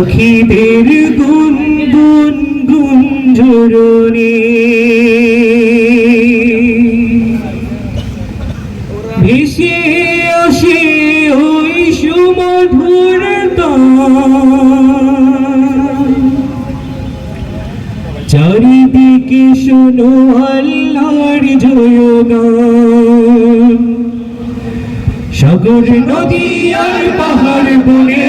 পাখিদের গুন গুন গুঞ্জরণে ভেসে আসে ওই সুমধুর গান। চারিদিকে শোনো আল্লাহর জয়গান সাগর, নদী আর পাহাড় বনে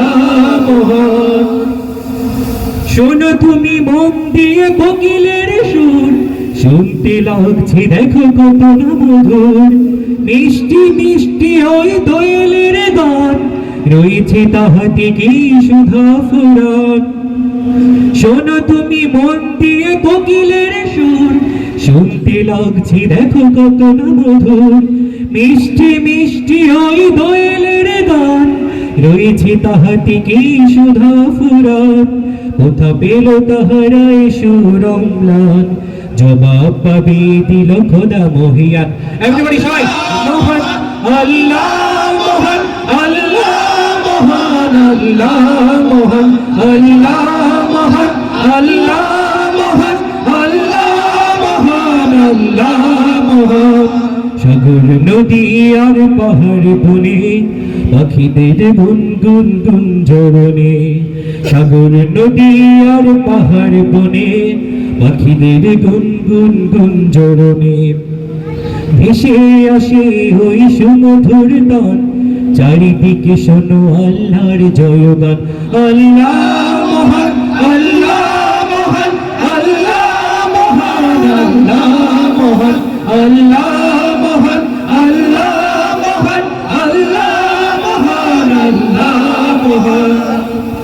আল্লাহ মহান শোনো তুমি মন দিয়ে কোকিলের সুর, শুনতে লাগছে দেখো কত না মধুর মিষ্টি মিষ্টি ওই দোয়েলের গান, রয়েছে তাহাতে কি সুধা ফুরান। শোনো তুমি মন দিয়ে কোকিলের সুর, শুনতে লাগছে দেখো কত না মধুর মিষ্টি মিষ্টি ওই দোয়েলের গান রয়েছে তাহাতে কি সুধা ফুরান কোথা পেল তাহারাই সুরমলান জবাব পাবে দিল খোদা মহিয়ান এভরিবডি সবাই, মহান মহান। সাগর নদী আর পাহাড় বনে পাখিদের গুন গুন গুন জড়নে, সাগর, নদী আর পাহাড় বনে, পাখিদের গুন গুন গুন জড়নে। ভেসে আসে ওই সুমধুর গান চারিদিকে শোনো আল্লাহর জয়গান। আল্লাহ মহান আল্লাহ মহান আল্লাহ মহান আল্লাহ মহান, আল্লাহ Oh.